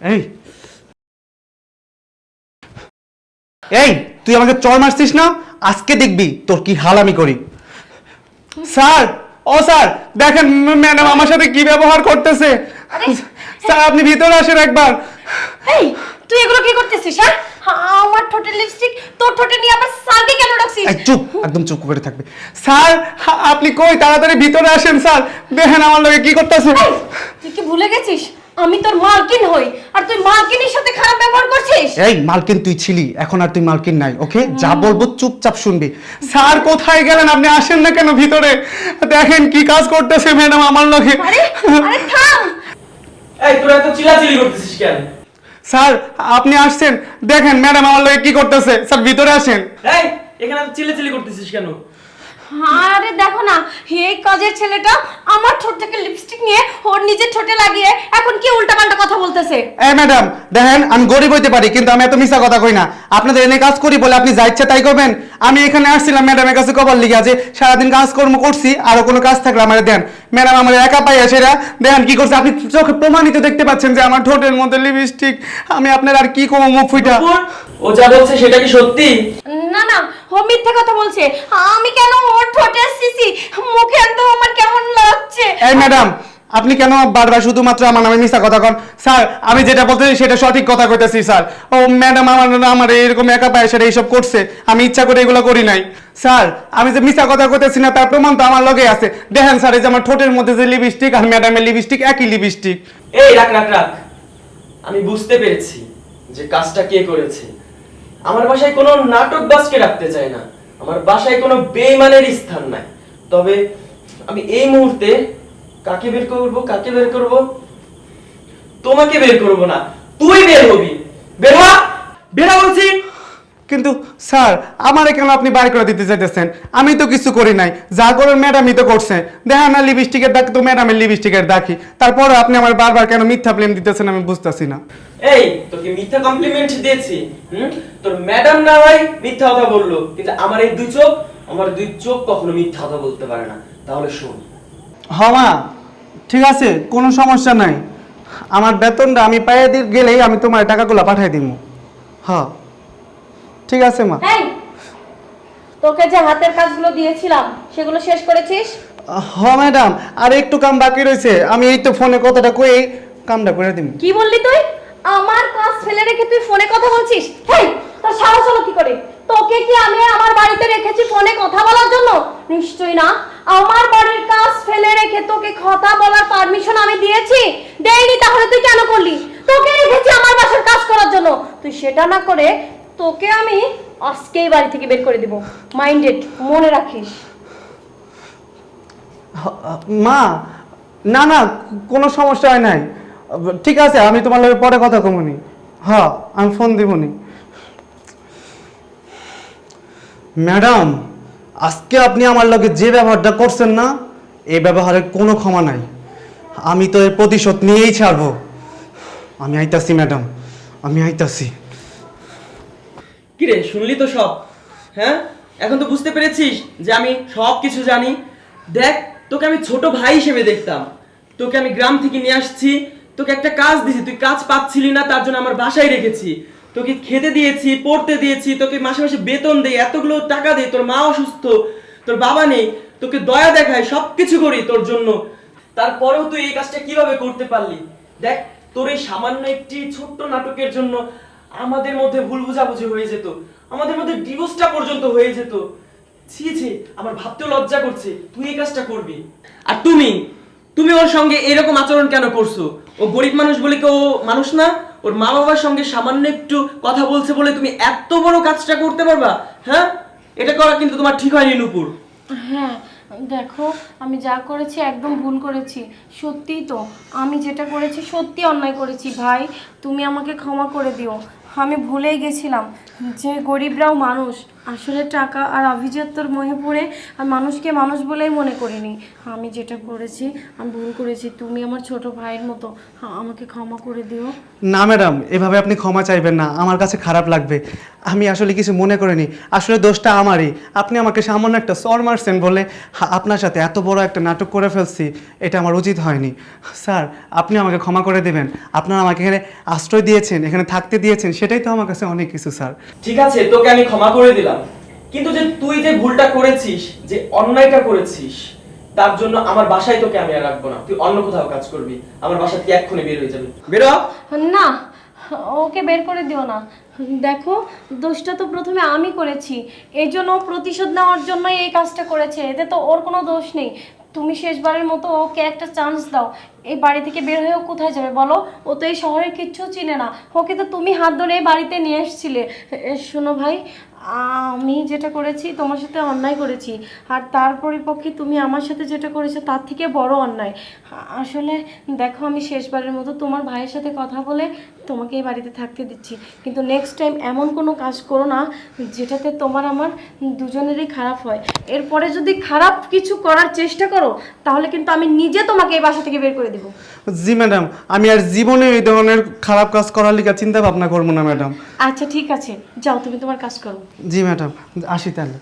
এই। এই তুই আমাকে চর মারছিস না? আজকে দেখবি তোর কি হাল আমি করি। স্যার ও স্যার দেখেন ম্যাডাম আমার সাথে কি ব্যবহার করতেছে। স্যার আপনি ভিতরে আসেন একবার। এই তুই এগুলো কি করতেছিস হ্যাঁ? আমার ঠোঁটের লিপস্টিক তোর ঠোঁটে নিয়ে আবার সালকে কেন রাখছিস চুপ একদম চুপ করে থাকবে। স্যার আপনি কই? তাড়াতাড়ি ভিতরে আসেন স্যার। দেখেন আমার লগে কি করতেছে। তুই কি ভুলে গেছিস? আমি তোর মালকিন হই আর তুই মালকিনের সাথে খারাপ ব্যবহার করছিস? এই মালকিন তুই ছিলি এখন আর তুই মালকিন নাই ওকে যা বলব চুপচাপ শুনবি। স্যার কোথায় গেলেন? আপনি আসেন না কেন ভিতরে? দেখেন কি কাজ করতেছে ম্যাডাম আমার লগে। আরে আরে থাম! এই তোরা এত চিল্লাচিল্লি করতেছিস কেন? স্যার আপনি আসছেন। দেখেন ম্যাডাম আমার লগে কি করতেছে। স্যার ভিতরে আসেন। এই এখানে এত চিল্লাচিল্লি করতেছিস কেন? আরে দেখো না এই কাজের ছেলেটা আমার ঠোঁট থেকে লিপস্টিক নিয়ে ওর নিজের ঠোঁটে লাগিয়ে এখন কি উল্টাপাল্টা কথা বলতেছে? এই ম্যাডাম দেখেন আমি গরিব হইতে পারি কিন্তু আমি এত মিশা কথা কই না। আপনাদের এনে কাজ করি বলে আপনি যা ইচ্ছা তাই করবেন। আমি এখানে আসছিলাম ম্যাডামের কাছে কবার লিগে আছে সারাদিন কাজকর্ম করছি আরও কোনো কাজ থাকলে আমার দেন। ম্যাডাম আমার একা পাই সেরা দেখেন কি করছে আপনি চোখে প্রমাণিত দেখতে পাচ্ছেন যে আমার ঠোঁটের মধ্যে লিপস্টিক আমি আপনার আর কি কমো মুখ ফুইটা? ও যা বলছে সেটা কি সত্যি? না না ও মিথ্যে কথা বলছে। আমি কেন ওর ঠোঁটে সিসি মুখে একদম আমার কেমন লাগছে? এই ম্যাডাম আপনি কেন বারবার শুধুমাত্র আমার নামে মিশা কথা কন? স্যার আমি যেটা বলতেছি সেটা সঠিক কথা কইতেছি স্যার। ও ম্যাডাম আমার আমার এরকম একা পায় সেটা এইসব করছে আমি ইচ্ছা করে এগুলো করি নাই। স্যার আমি যে মিশা কথা কইতেছি না তার প্রমাণ তো আমার লগে আছে। দেখেন স্যার এই যে আমার ঠোঁটের মধ্যে যে লিপস্টিক আর ম্যাডামের লিপস্টিক একই লিপস্টিক এই রাখ রাখ রাখ। আমি বুঝতে পেরেছি যে কাজটা কে করেছে। আমার বাসায় কোনো নাটক বাসকে রাখতে চাই না। আমার বাসায় কোনো বেইমানের স্থান নাই। তবে আমি এই মুহূর্তে কাকে বের করব, কাকে বের করব? তোমাকে বের করব না। তুই বের হবি। বের হ! বের বলছি কিন্তু স্যার আমারে কেন আপনি বাইর করে দিতে চাইতেছেন? আমি তো কিছু করি নাই। যা করার ম্যাডামই তো করছে। দেখেন না লিপস্টিকের দাগ তো ম্যাডামের লিপস্টিকের দাগি তারপরে আপনি আমার বারবার কেন মিথ্যা ব্লেম দিতেছেন আমি বুঝতেছি না। এই তোকে মিথ্যা কমপ্লিমেন্ট দিয়েছি হুম? তোর ম্যাডাম না ভাই মিথ্যা কথা বলল। কিন্তু আমার এই দুই চোখ আমার দুই চোখ কখনো মিথ্যা কথা বলতে পারে না। তাহলে শোন। হমা ঠিক আছে কোনো সমস্যা নাই। আমার বেতনটা আমি পাইয়ে দিয়ে গেলেই আমি তোমার টাকাগুলো পাঠিয়ে দিব হ্যাঁ ঠিক আছে মা। এই তোকে যে হাতের কাজগুলো দিয়েছিলাম সেগুলো শেষ করেছিস? হ ম্যাডাম। আর একটু কাম বাকি রয়েছে। আমি এই তো ফোনে কথাটা কই কামটা করে দিব কি বললি তুই? আমার কাজ ফেলে রেখে তুই ফোনে কথা বলছিস? হেই তোর সাহস হলো কি করে? তোকে কি আমি আমার বাড়িতে রেখেছি ফোনে কথা বলার জন্য? নিশ্চয়ই না। আমার বাড়ির কাজ ফেলে রেখে তোকে কথা বলার পারমিশন আমি দিয়েছি? দেইনি তাহলে তুই কেন করলি? তোকে রেখেছি আমার বাসার কাজ করার জন্য। তুই সেটা না করে তোকে আমি আজকেই বাড়ি থেকে বের করে দিব। মাইন্ডেড মনে রাখিস। মা, না না, কোনো সমস্যা হয় নাই। ঠিক আছে, আমি তোমার লগে পরে কথা কমুনি হ্যাঁ আমি ফোন দিবনি ম্যাডাম, আজকে আপনি আমার লগে যে ব্যবহারটা করছেন না এই ব্যবহারের কোনো ক্ষমা নাই। আমি তো এর প্রতিশোধ নিয়েই ছাড়বো। আমি আইতাছি, ম্যাডাম। আমি আইতাছি। কিরে, শুনলি তো সব? হ্যাঁ? এখন তো বুঝতে পেরেছিস যে আমি সব কিছু জানি। দেখ, তোকে আমি ছোট ভাই হিসেবে দেখতাম। তোকে আমি গ্রাম থেকে নিয়ে আসছি। তোকে একটা কাজ দিয়েছি। তুই কাজ পাচ্ছিলি না, তার জন্য আমার বাসায় রেখেছি। তোকে খেতে দিয়েছি, পড়তে দিয়েছি, তোকে মাসে মাসে বেতন দেই, এতগুলো টাকা দেই, তোর মা অসুস্থ, তোর বাবা নেই, তোকে দয়া দেখায় সব কিছু করি তোর জন্য। তারপরেও তুই এই কাজটা কীভাবে করতে পারলি? দেখ, তোর এই সামান্য একটি ছোট্ট নাটকের জন্য আমাদের মধ্যে ভুল বুঝাবুঝি হয়ে যেত। আমাদের মধ্যে ডিভোর্সটা পর্যন্ত হয়ে যেত। ছি ছি, আমার ভাবতেও লজ্জা করছে। তুই এই কাজটা করবি। আর তুমি? তুমি ওর সঙ্গে এরকম আচরণ কেন করছ? ও গরিব মানুষ বলে কি ও মানুষ না? ওর মা বাবার সঙ্গে সামান্য একটু কথা বলছে বলে তুমি এত বড় কাজটা করতে পারবা? হ্যাঁ? এটা করা কিন্তু তোমার ঠিক হয়নি, নুপুর। হ্যাঁ দেখো, আমি যা করেছি একদম ভুল করেছি। সত্যিই তো, আমি যেটা করেছি সত্যি অন্যায় করেছি। ভাই, তুমি আমাকে ক্ষমা করে দিও। আমি ভুলেই গেছিলাম যে গরিবরাও মানুষ। আসলে টাকা আর অভিজাত্যর মোহে পড়ে আর মানুষকে মানুষ বলেই মনে করিনি। আমি যেটা করেছি আমি ভুল করেছি তুমি আমার ছোট ভাইয়ের মতো। হ্যাঁ, আমাকে ক্ষমা করে দিও। না ম্যাডাম এভাবে আপনি ক্ষমা চাইবেন না। আমার কাছে খারাপ লাগবে। আমি আসলে কিছু মনে করিনি। আসলে দোষটা আমারই। আপনি আমাকে সামান্য একটা সর মারছেন বলে হা- আপনার সাথে এত বড় একটা নাটক করে ফেলছি এটা আমার উচিত হয়নি। স্যার আপনি আমাকে ক্ষমা করে দেবেন। আপনারা আমাকে এখানে আশ্রয় দিয়েছেন এখানে থাকতে দিয়েছেন সেটাই তো আমার কাছে অনেক কিছু স্যার। ঠিক আছে তোকে আমি ক্ষমা করে দিলাম। কিন্তু যে তুই যে ভুলটা করেছিস, যে অন্যায়টা করেছিস, তার জন্য আমার বাসায় তোকে আমি আর রাখব না। তুই অন্য কোথাও কাজ করবি, আমার বাসা থেকে এক্ষুনি বের হয়ে যাবি। বেরো না, ওকে বের করে দিও না। দেখো, দোষটা তো প্রথমে আমি করেছি। এই জন্য প্রতিশোধ নেওয়ার জন্যই এই কাজটা করেছে, এতে তো ওর কোনো দোষ নেই। তুমি শেষবারের মতো ওকে একটা চান্স দাও। এই বাড়ি থেকে বের হয়ে ও কোথায় যাবে বলো? ও তো এই শহরের কিচ্ছু চিনে না। ওকে তো তুমি হাত ধরে এই বাড়িতে নিয়ে এসেছিলে। শোনো ভাই, আমি যেটা করেছি, তোমার সাথে অন্যায় করেছি। আর তার পরিপক্ষে তুমি আমার সাথে যেটা করেছ, তার থেকে বড় অন্যায়। আসলে দেখো, আমি শেষবারের মতো তোমার ভাইয়ের সাথে কথা বলে তোমাকে এই বাড়িতে থাকতে দিচ্ছি। কিন্তু নেক্সট টাইম এমন কোনো কাজ করো না, যেটাতে তোমার আমার দুজনেরই খারাপ হয়। এরপরে যদি খারাপ কিছু করার চেষ্টা করো তাহলে কিন্তু আমি নিজে তোমাকে এই বাসা থেকে বের করে দেবো। জি ম্যাডাম। আমি আর জীবনে এই ধরনের খারাপ কাজ করার লিগা চিন্তা ভাবনা করব না ম্যাডাম। আচ্ছা ঠিক আছে। যাও তুমি তোমার কাজ করো। জি ম্যাডাম। আসি তাহলে।